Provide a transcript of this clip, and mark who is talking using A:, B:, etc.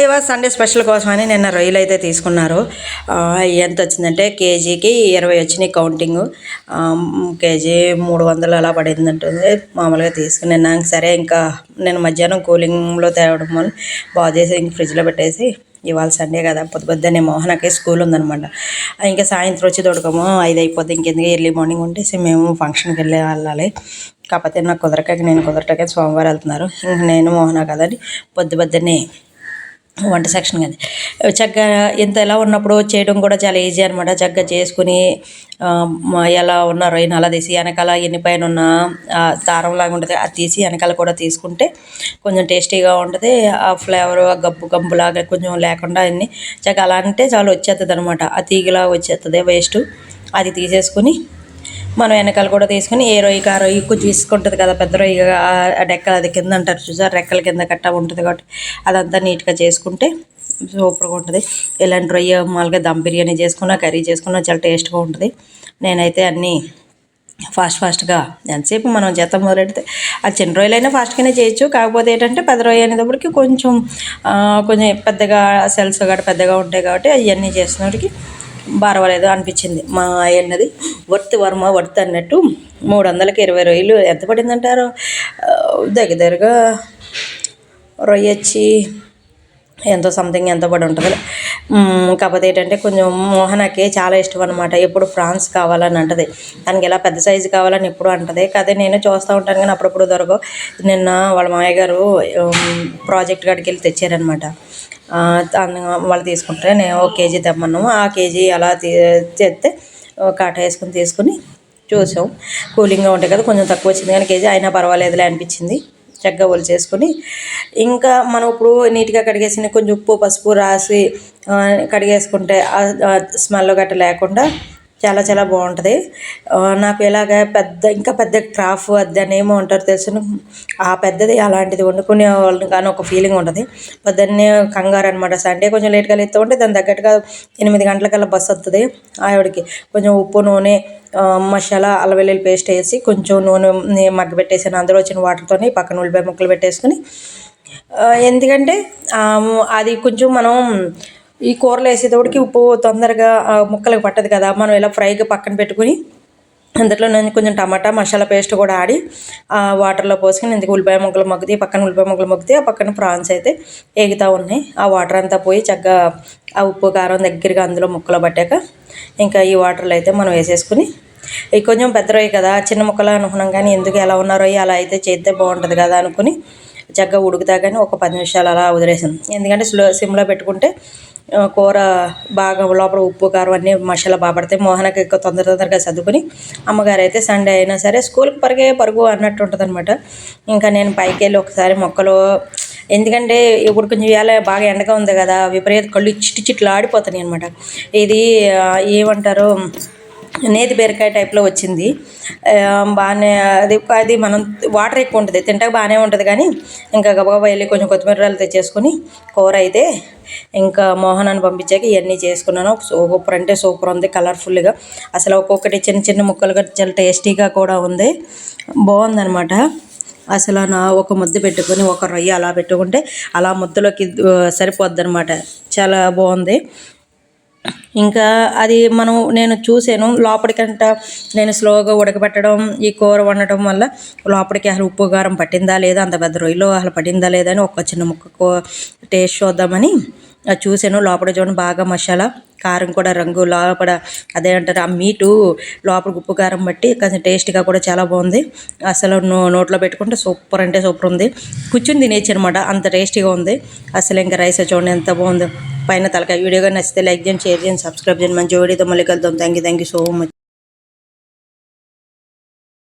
A: అయ్యవ Sunday special కోసమని నిన్న రొయ్యలు అయితే తీసుకున్నారు. ఎంత వచ్చిందంటే కేజీకి ఇరవై వచ్చినాయి కౌంటింగ్. కేజీ మూడు వందలు అలా పడింది అంటుంది మామూలుగా తీసుకుని నిన్న సరే ఇంకా నేను మధ్యాహ్నం కూలింగ్లో తేవడం వల్ల బాగు చేసి ఇంక ఫ్రిడ్జ్లో పెట్టేసి ఇవాళ సండే కదా పొద్దు పొద్దున్నే మోహనకి స్కూల్ ఉందనమాట ఇంకా సాయంత్రం వచ్చి దొడకము ఐదు అయిపోద్ది ఇంకెందుకు ఎర్లీ మార్నింగ్ ఉంటేసి మేము ఫంక్షన్కి వెళ్ళే వెళ్ళాలి. కాకపోతే నాకు కుదరక నేను కుదరటకే సోమవారం వెళ్తున్నారు. ఇంక నేను మోహన కదండి పొద్దు పొద్దున్నే వంట సెక్షన్ కానీ చక్కగా ఇంత ఎలా ఉన్నప్పుడు చేయడం కూడా చాలా ఈజీ అనమాట చక్కగా చేసుకుని ఎలా ఉన్నారో రొయ్యను అలా తీసి వెనకాల ఎన్ని పైన ఉన్న ఆ, దారం లాగా ఉంటుంది అది తీసి వెనకాల కూడా తీసుకుంటే కొంచెం టేస్టీగా ఉంటుంది. ఆ ఫ్లేవర్ ఆ గబ్బు లాగా కొంచెం లేకుండా అన్ని చక్కగా అలా అంటే చాలా వచ్చేస్తుంది అనమాట ఆ తీగలా వచ్చేస్తుంది వేస్ట్. అది తీసేసుకుని మనం వెనకాల కూడా తీసుకుని ఏ రొయ్యకి ఆ రొయ్యి కొంచెం తీసుకుంటుంది కదా పెద్ద రొయ్య ఆ డెక్కలు అది కింద అంటారు చూసారు? రెక్కల కింద కట్ట ఉంటుంది కాబట్టి అదంతా నీట్గా చేసుకుంటే సూపర్గా ఉంటుంది. ఇలాంటి రొయ్య మామూలుగా దమ్ బిర్యానీ చేసుకున్నా కర్రీ చేసుకున్నా చాలా టేస్ట్గా ఉంటుంది. నేనైతే అన్నీ ఫాస్ట్ ఫాస్ట్గా ఎంతసేపు మనం చేత మొదలెడితే ఆ చిన్న రొయ్యలైనా ఫాస్ట్గానే చేయొచ్చు. కాకపోతే ఏంటంటే పెద్ద రొయ్య అనేటప్పటికి కొంచెం కొంచెం పెద్దగా సెల్స్ గట్రా పెద్దగా ఉంటాయి కాబట్టి అవన్నీ చేసినప్పటికి పర్వాలేదు అనిపించింది. మా అయ్యన్నది వర్త్ వర్మ వర్త్ అన్నట్టు మూడు వందలకి ఇరవై రొయ్యలు ఎంత పడిందంటారు? దగ్గర దగ్గరగా రొయ్య వచ్చి ఎంతో సంథింగ్ ఎంత పడి ఉంటుంది. కాకపోతే ఏంటంటే కొంచెం మోహనకి చాలా ఇష్టం అనమాట ఎప్పుడు ఫ్రాన్స్ కావాలని అంటది. దానికి ఎలా పెద్ద సైజు కావాలని ఎప్పుడు అంటది. కదే నేను చూస్తూ ఉంటాను కానీ అప్పుడప్పుడు దొరకవు. నిన్న వాళ్ళ మామయ్య గారు ప్రాజెక్ట్ కాడికి వెళ్ళి తెచ్చారనమాట వాళ్ళు తీసుకుంటారు. నేను ఒక కేజీ తెమ్మన్నాము ఆ కేజీ అలా తీ తెస్తే కాట వేసుకుని తీసుకుని చూసాం. కూలింగ్గా ఉంటాయి కదా కొంచెం తక్కువ వచ్చింది కానీ కేజీ అయినా పర్వాలేదులే అనిపించింది. చక్కగా ఒలిచేసుకొని ఇంకా మనం ఇప్పుడు నీట్గా కడిగేసిన కొంచెం ఉప్పు పసుపు రాసి కడిగేసుకుంటే స్మెల్ గట్ట లేకుండా చాలా చాలా బాగుంటుంది. నాకు ఇలాగ పెద్ద ఇంకా పెద్ద క్రాఫ్ అది అని ఏమో అంటారు తెలుసు ఆ పెద్దది అలాంటిది వండుకునే వాళ్ళని కానీ ఒక ఫీలింగ్ ఉంటుంది. పొద్దున్నే కంగారు అనమాట సండే కొంచెం లేట్గా లేస్తూ ఉంటే దాని తగ్గట్టుగా ఎనిమిది గంటలకల్లా బస్సు వస్తుంది ఆవిడకి. కొంచెం ఉప్పు నూనె మసాలా అల్ల వెల్లుల్లి పేస్ట్ వేసి కొంచెం నూనె మగ్గబెట్టేసాను అందులో వచ్చిన వాటర్తోని పక్కన ఉల్లిపాయ ముక్కలు పెట్టేసుకుని. ఎందుకంటే అది కొంచెం మనం ఈ కూరలు వేసేటప్పటికి ఉప్పు తొందరగా ముక్కలకు పట్టదు కదా. మనం ఇలా ఫ్రైగా పక్కన పెట్టుకుని అందులో నేను కొంచెం టమాటా మసాలా పేస్ట్ కూడా ఆడి ఆ వాటర్లో పోసుకొని ఇందుకు ఉల్లిపాయ ముక్కలు మగ్గుతాయి పక్కన ఉల్లిపాయ ముక్కలు మగ్గుతాయి ఆ పక్కన ప్రాన్స్ అయితే ఎగుతూ ఉన్నాయి. ఆ వాటర్ అంతా పోయి చక్కగా ఆ ఉప్పు కారం దగ్గరగా అందులో ముక్కలు పట్టాక ఇంకా ఈ వాటర్లో అయితే మనం వేసేసుకుని ఇవి కొంచెం పెద్దరోయి కదా చిన్న ముక్కలు అనుకున్నాం కానీ ఎందుకు ఎలా ఉన్నారో అలా అయితే చేస్తే బాగుంటుంది కదా అనుకుని చక్కగా ఉడుకుతా కానీ ఒక పది నిమిషాలు అలా వదిలేసాను. ఎందుకంటే స్లో సిమ్లో పెట్టుకుంటే కూర బాగా లోపల ఉప్పు కారం అన్నీ మసాలా బాగా పడతాయి. మోహనకి తొందర తొందరగా చదువుకుని అమ్మగారు అయితే సండే అయినా సరే స్కూల్కి పరుగే పరుగు అన్నట్టు ఉంటుంది అనమాట ఇంకా నేను పైకి వెళ్ళి ఒకసారి మొక్కలు ఎందుకంటే ఇప్పుడు కొంచెం ఇవాళ బాగా ఎండగా ఉంది కదా విపరీత కళ్ళు చిట్టి చిట్లు ఆడిపోతున్నాయి అనమాట ఇది ఏమంటారు నేతి బీరకాయ టైప్లో వచ్చింది. బాగానే అది అది మనం వాటర్ ఎక్కువ ఉంటుంది. తింటాక బాగానే ఉంటుంది కానీ ఇంకా గబగబా వెళ్ళి కొంచెం కొత్తిమీరలు తెచ్చేసుకొని కూర అయితే ఇంకా మోహనాన్ని పంపించాక ఇవన్నీ చేసుకున్నాను. సూపర్ అంటే సూపర్ ఉంది కలర్ఫుల్గా అసలు ఒక్కొక్కటి చిన్న చిన్న ముక్కలుగా చాలా టేస్టీగా కూడా ఉంది. బాగుందనమాట అసలు నా ఒక ముద్ద పెట్టుకొని ఒక రొయ్య అలా పెట్టుకుంటే అలా ముద్దలోకి సరిపోద్ది అనమాట చాలా బాగుంది. ఇంకా అది మనం నేను చూసాను లోపలికంట నేను స్లోగా ఉడకబెట్టడం ఈ కూర వండటం వల్ల లోపలికి అసలు ఉప్పు కారం పట్టిందా లేదా అంత పెద్ద రొయ్యలో అసలు పట్టిందా లేదా అని ఒక చిన్న ముక్క టేస్ట్ చూద్దామని అది చూసాను లోపల చూడండి బాగా మసాలా కారం కూడా రంగు లోపల అదే అంటారు. ఆ మీటు లోపల ఉప్పు కారం బట్టి కొంచెం టేస్ట్గా కూడా చాలా బాగుంది. అసలు నో నోట్లో పెట్టుకుంటే సూపర్ అంటే సూపర్ ఉంది. కూర్చుని తినేచ్చు అనమాట అంత టేస్టీగా ఉంది. అసలు ఇంకా రైస్ చూడండి ఎంత బాగుందో. పైన తలకాయ. వీడియో కానీ నచ్చితే లైక్ చేయండి షేర్ చేయండి సబ్స్క్రైబ్ చేయండి. మంచి వీడియోతో మళ్ళీ కలుద్దాం. Thank you thank you so much